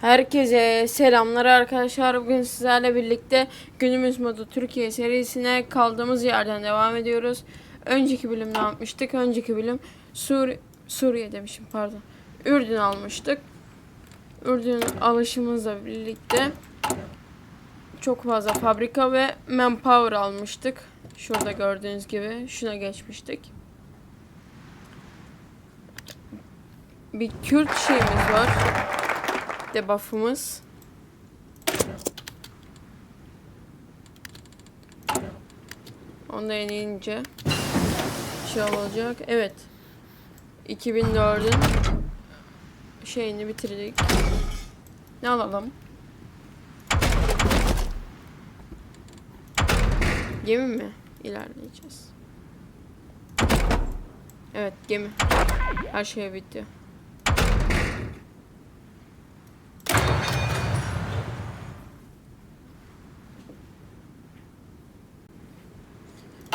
Herkese selamlar arkadaşlar. Bugün sizlerle birlikte günümüz modu Türkiye serisine kaldığımız yerden devam ediyoruz. Önceki bölüm ne yapmıştık? Önceki bölüm Sur Suriye demişim pardon. Ürdün almıştık. Ürdün alışımızla birlikte çok fazla fabrika ve manpower almıştık. Şurada gördüğünüz gibi şuna geçmiştik. Bir Kürt şeyimiz var debuff'ımız. Onda yenileyince şey olacak. Evet. 2004'ün şeyini bitirdik. Ne alalım? Gemi mi? İlerleyeceğiz. Evet gemi. Her şey bitti.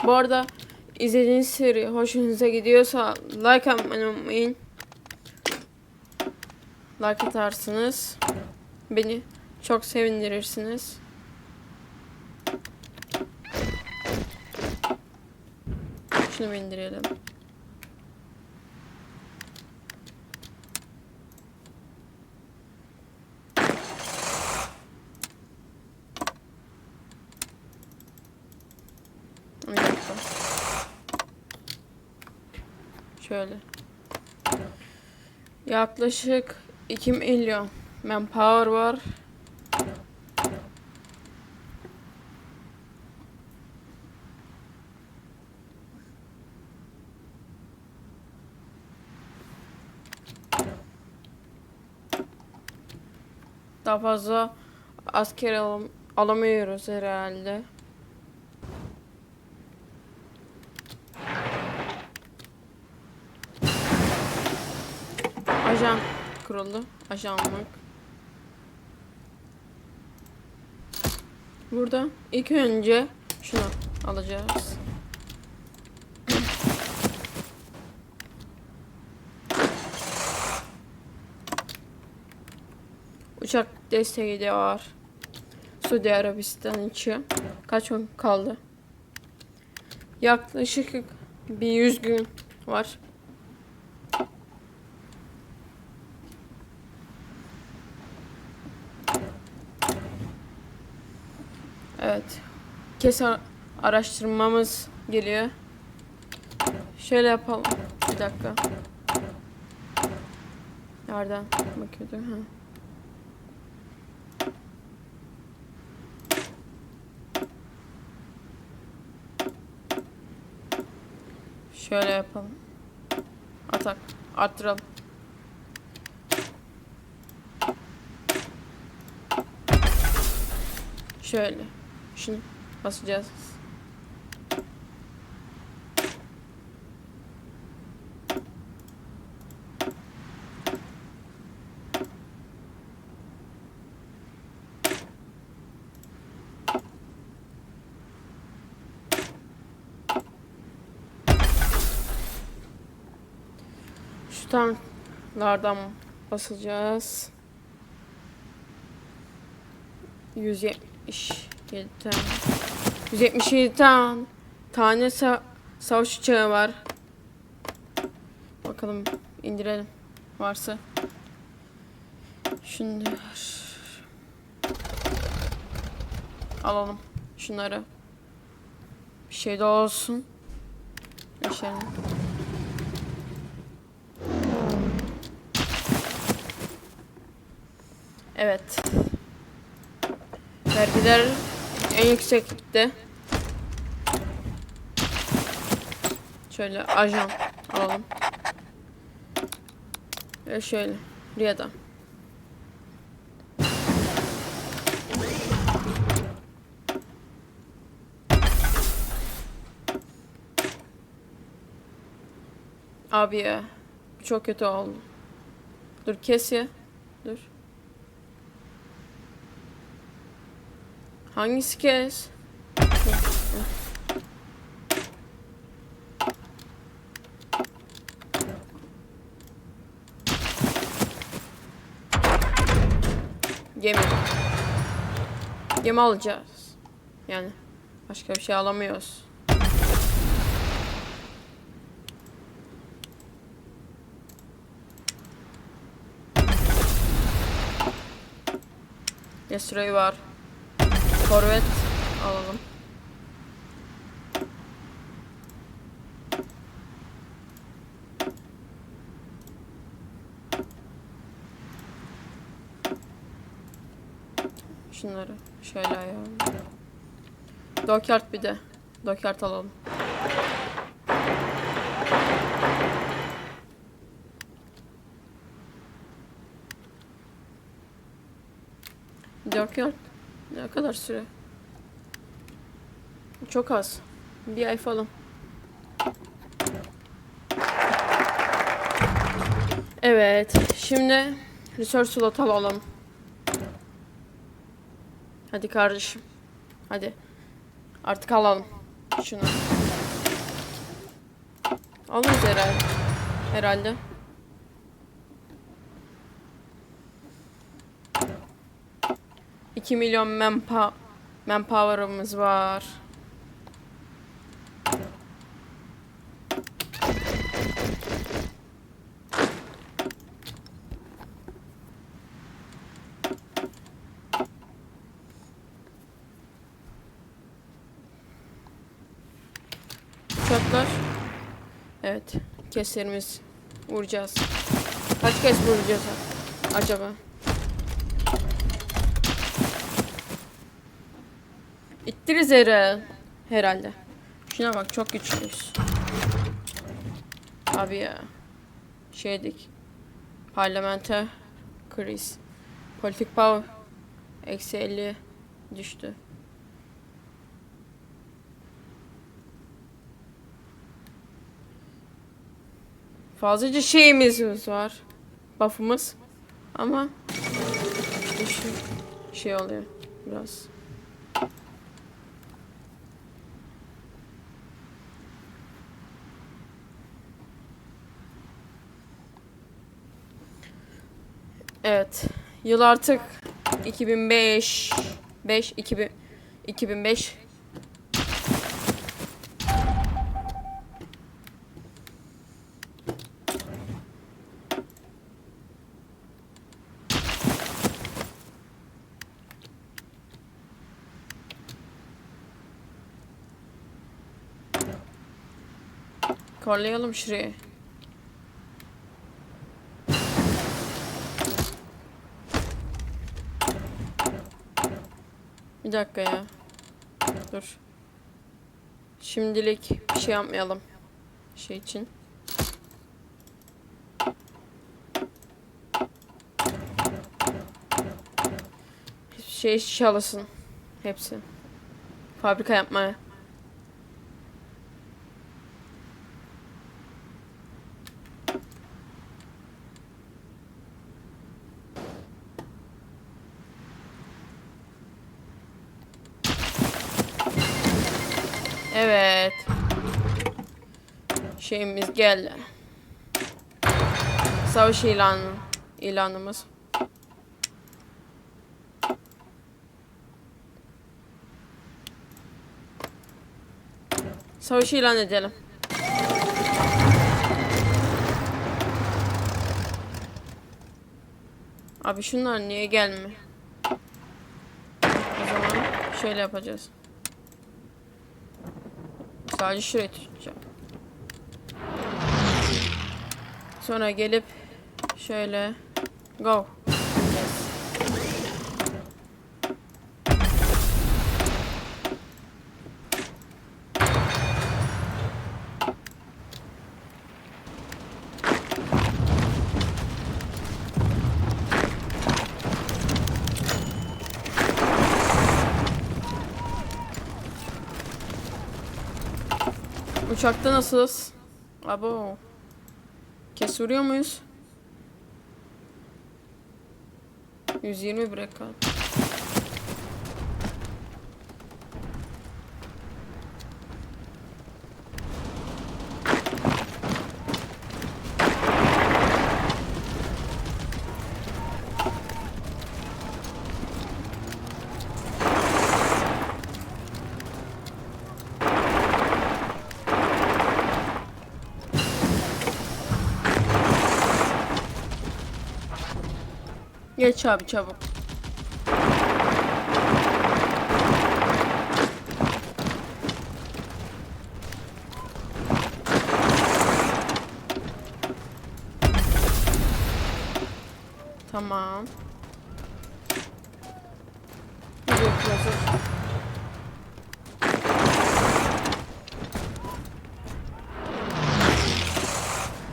Bu arada izlediğiniz seri hoşunuza gidiyorsa like atmayı. Like atarsınız. Beni çok sevindirirsiniz. Şunu indirelim. Bir dakika. Şöyle. Yaklaşık 2 milyon manpower var. Daha fazla asker alam alamıyoruz herhalde. Ajan kuruldu. Ajanlık. Burada ilk önce şunu alacağız. Uçak desteği de var. Suudi Arabistan için. Kaç gün kaldı? Yaklaşık bir 100 gün var. Evet. Kesin araştırmamız geliyor. Şöyle yapalım. Bir dakika. Nereden bakıyordum? Ha. Şöyle yapalım. Atak. Arttıralım. Şöyle. Şunu basacağız. Şu tanklardan basacağız. 177 tane. 177 tane tane sa savaş uçağı var. Bakalım indirelim varsa. Şunları alalım şunları. Bir şey de olsun. Yaşayalım. Evet. Vergiler en yükseklikte. Şöyle ajan alalım. Ve şöyle Riyad'a. Abi ya. Çok kötü oldu. Dur kes ya. Dur. Hangisi kes? Gemi. Gemi alacağız. Yani başka bir şey alamıyoruz. Destroy var. Korvet alalım. Şunları şöyle ayarlayalım. Dockyard bir de. Dockyard alalım. Dockyard ne kadar süre? Çok az. Bir ay falan. Evet. Şimdi research slot alalım. Hadi kardeşim. Hadi. Artık alalım. Şunu. Alırız herhalde. Herhalde. İki milyon manpa manpower'ımız var. Uçaklar. Evet. Keslerimiz vuracağız. Kaç kez vuracağız acaba? İttiriz herhalde. Herhalde. Şuna bak çok güçlüyüz. Abi ya. Şeydik. Parlamenter kriz. Politik power. Eksi 50 düştü. Fazlaca şeyimiz var. Buff'ımız. Ama şu şey oluyor biraz. Evet. Yıl artık 2005 5 2000 2005 Korlayalım şurayı. Dakika ya. Dur. Şimdilik bir şey yapmayalım. Şey için. Şey çalışsın. Hepsi. Fabrika yapmaya. Evet. Şeyimiz geldi. Savaş ilanı ilanımız. Savaşı ilan edelim. Abi şunlar niye gelmiyor? O zaman şöyle yapacağız. Sadece şurayı tutacağım. Sonra gelip şöyle go. Uçakta nasılız? Abo. Kesiyor muyuz? 120 bırakalım. Geç abi çabuk. Tamam.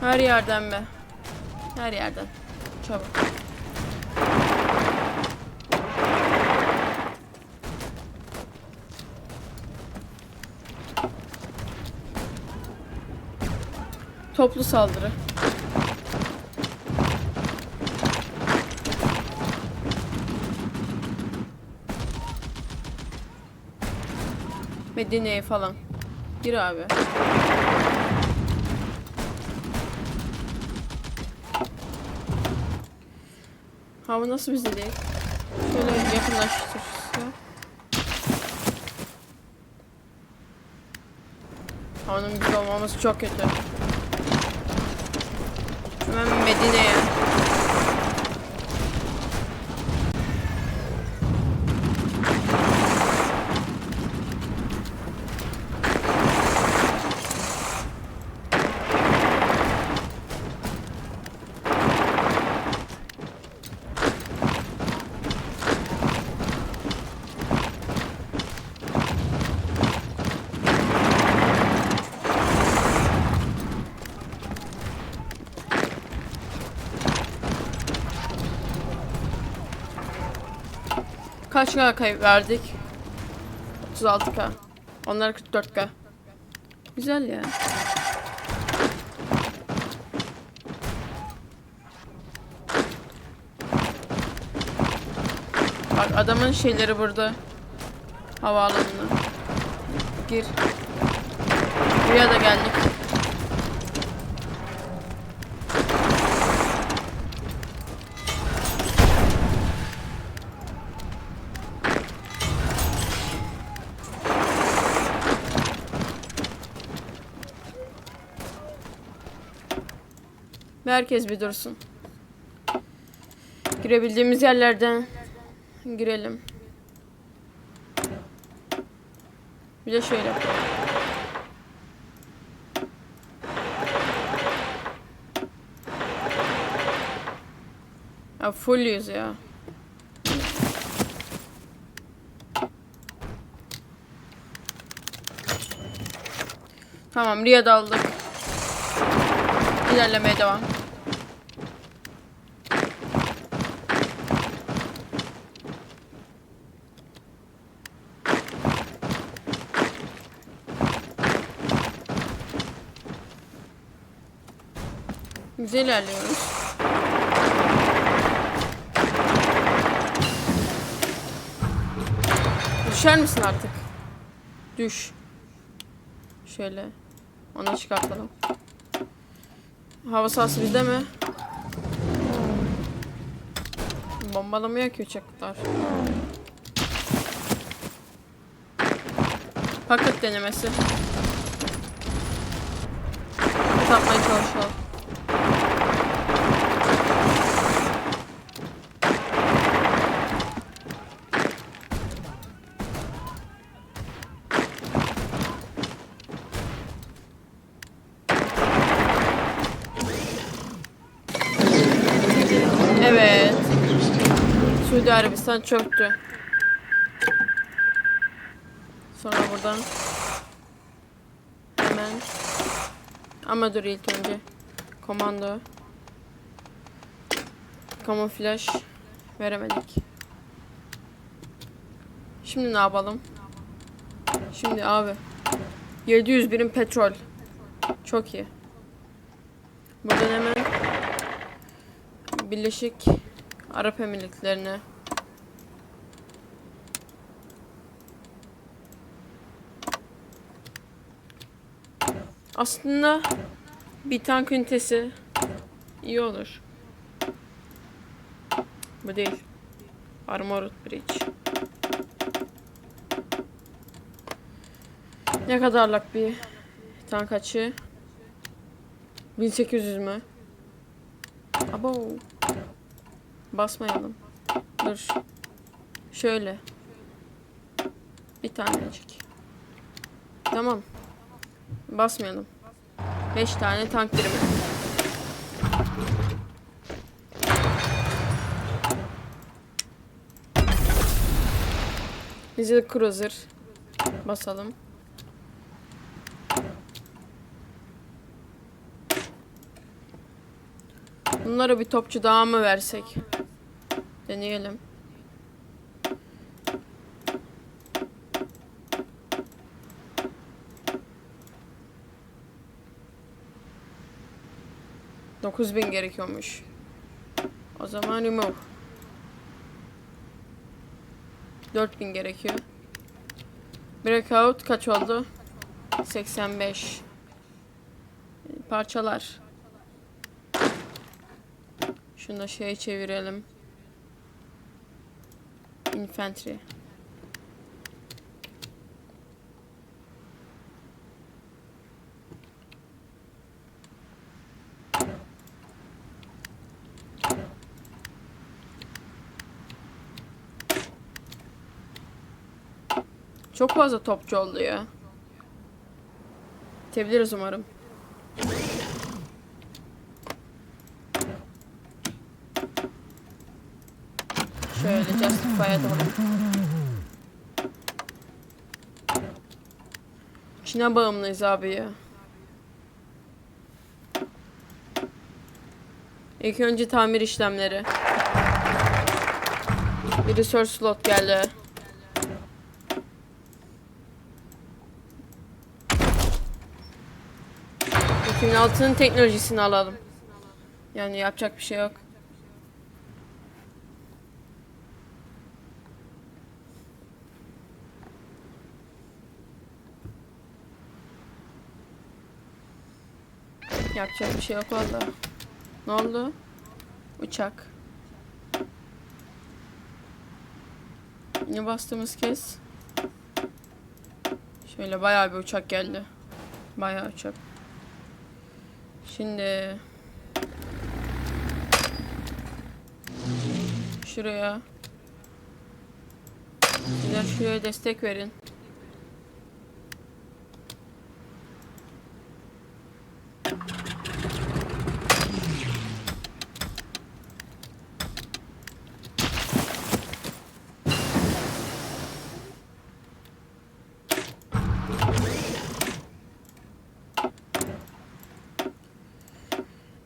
Her yerden be. Her yerden. Çabuk. Toplu saldırı. Medine'ye falan. Gir abi. Hava nasıl bize değil? Şöyle yakınlaştır. Havanın güzel olmaması çok kötü. Hemen Medine'ye. Kaç K kayıp verdik? 36K. Onlar 44K. Güzel ya. Bak adamın şeyleri burada. Havaalanına. Gir. Buraya da geldik. Herkes bir dursun. Girebildiğimiz yerlerden girelim. Bir de şöyle yapalım. Ya full yüz ya. Tamam Riyad'ı aldık. İlerlemeye devam. Güzel ilerliyoruz. Düşer misin artık? Düş. Şöyle. Onu çıkartalım. Hava sahası bizde mi? Bombalamıyor ki uçaklar. Paket denemesi. Paket atmaya çalışalım. Arabistan çöktü. Sonra buradan hemen ama dur ilk önce komando kamuflaj veremedik. Şimdi ne yapalım? Şimdi abi 700 birim petrol. Çok iyi. Buradan hemen Birleşik Arap Emirlikleri'ne Aslında bir tank ünitesi iyi olur. Bu değil. Armored Bridge. Ne kadarlık bir tank açığı? 1800 mü? Abo. Basmayalım. Dur. Şöyle. Bir tanecik. Tamam. Basmayalım. 5 tane tank birimi. Bize cruiser basalım. Bunlara bir topçu daha mı versek? Deneyelim. Dokuz bin gerekiyormuş. O zaman remove. 4000 gerekiyor. Breakout kaç oldu? 85. Parçalar. Şunu da şeye çevirelim. Infantry. Çok fazla topçu oldu ya. Bitebiliriz umarım. Şöyle Justify'a doğru. Çin'e bağımlıyız abi ya. İlk önce tamir işlemleri. Bir research slot geldi. Altının teknolojisini alalım. Yani yapacak bir şey yok. Yapacak bir şey yok valla. Ne oldu? Uçak. Yine bastığımız kez. Şöyle bayağı bir uçak geldi. Bayağı uçak. Şimdi şuraya Sizler şuraya destek verin.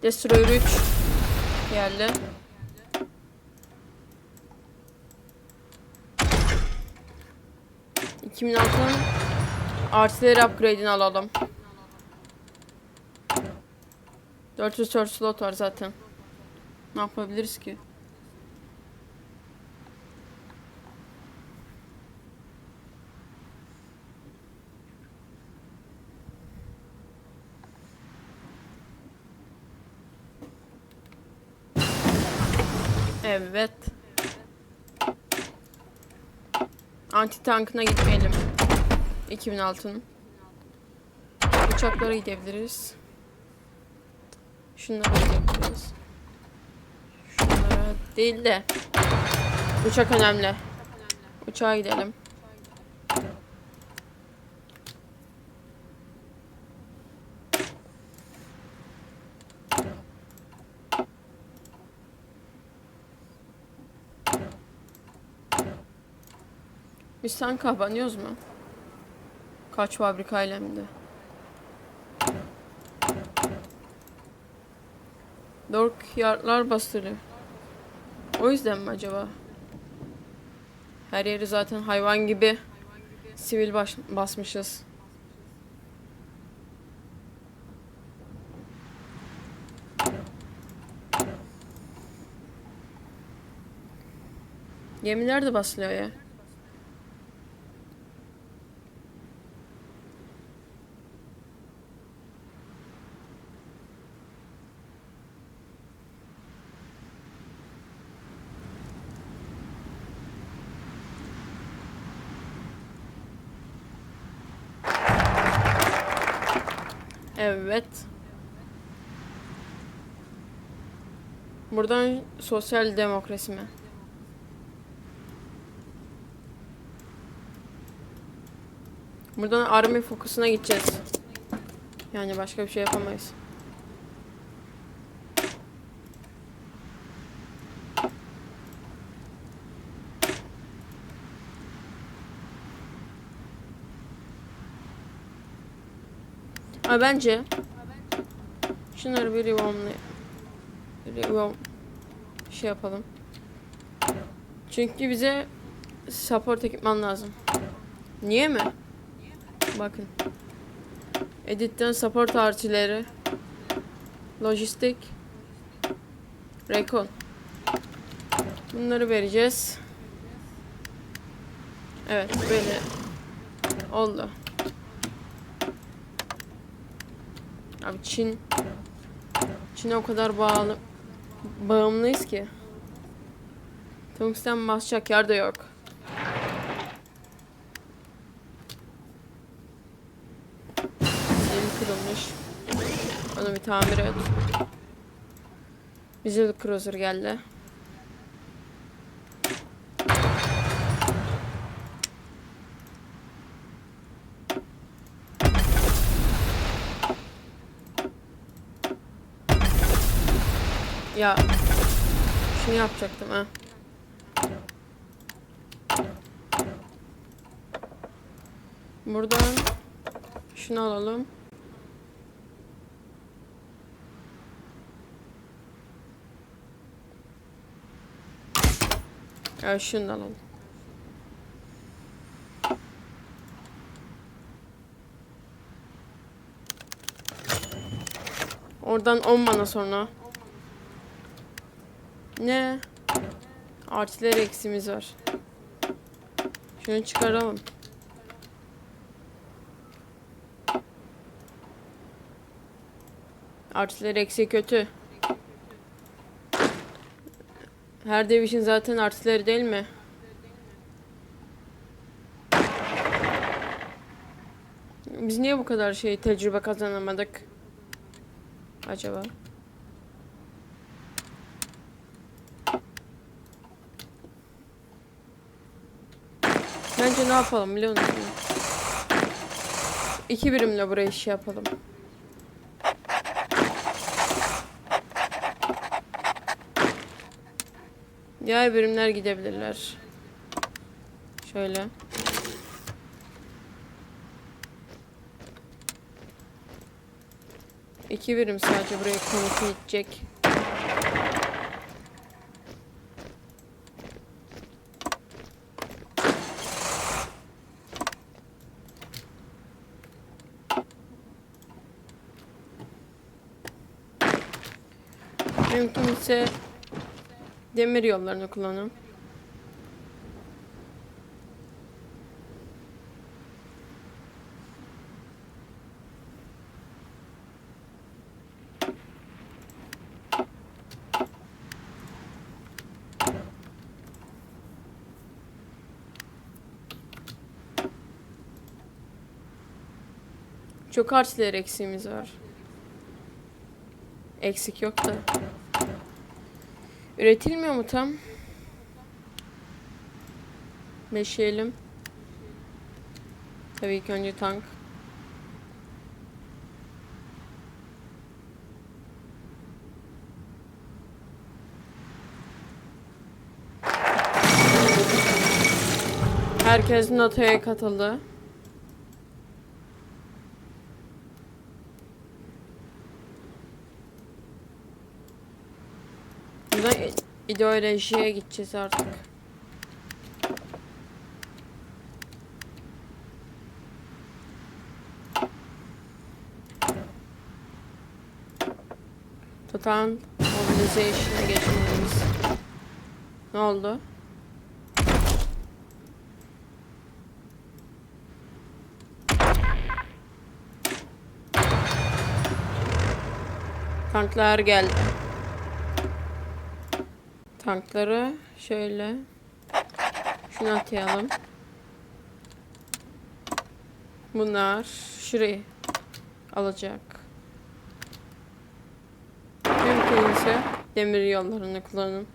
Destroyer 3 geldi. İki bin altın artileri upgrade'ini alalım. 404 slot var zaten. Ne yapabiliriz ki? Evet. Anti tankına gitmeyelim. 2006'nın. Uçaklara gidebiliriz. Şunlara gidebiliriz. Şunlara değil de. Uçak önemli. Uçağa gidelim. Biz sen kapanıyoruz mu? Kaç fabrikayla hem de. Dork yardlar bastırıyor. O yüzden mi acaba? Her yeri zaten hayvan gibi sivil baş basmışız. Gemiler de basılıyor ya. Evet. Buradan sosyal demokrasi mi? Buradan army fokusuna gideceğiz. Yani başka bir şey yapamayız. Ama bence şunları bir revolve'la revolve şey yapalım. Çünkü bize support ekipman lazım. Niye mi? Bakın. Editten support artıları. Lojistik. Recon. Bunları vereceğiz. Evet böyle oldu. Abi Çin Çin'e o kadar bağlı bağımlıyız ki. Tungsten basacak yer de yok. Elim kırılmış. Onu bir tamir et. Bize cruiser geldi. Yapacaktım ha. Buradan şunu alalım. Ya şunu da alalım. Oradan 10 mana sonra. Ne? Artileri eksimiz var. Şunu çıkaralım. Artileri eksi kötü. Her dev için zaten artileri değil mi? Biz niye bu kadar şey tecrübe kazanamadık? Acaba? Bence ne yapalım biliyor musun? İki birimle buraya iş yapalım. Diğer birimler gidebilirler. Şöyle. İki birim sadece buraya konutu gidecek. Mümkünse demir yollarını kullanın. Çok harçlar eksiğimiz var. Eksik yok da. Üretilmiyor mu tam? Beşeyelim. Tabii ki önce tank. Herkes NATO'ya katıldı. Buradan i- ideolojiye gideceğiz artık. Total mobilization'a geçmeliyiz. Ne oldu? Tanklar geldi tankları şöyle şunu atayalım. Bunlar şurayı alacak. Mümkünse demir yollarını kullanın.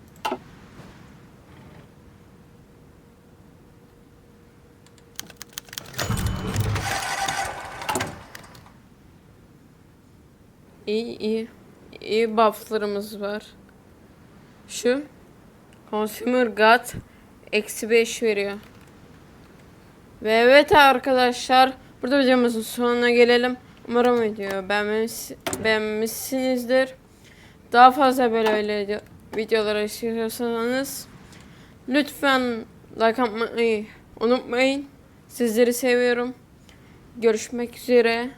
İyi iyi. İyi bufflarımız var. Şu Consumer God eksi 5 veriyor. Ve evet arkadaşlar burada videomuzun sonuna gelelim. Umarım video beğenmiş, beğenmişsinizdir. Daha fazla böyle video- videolar istiyorsanız lütfen like atmayı unutmayın. Sizleri seviyorum. Görüşmek üzere.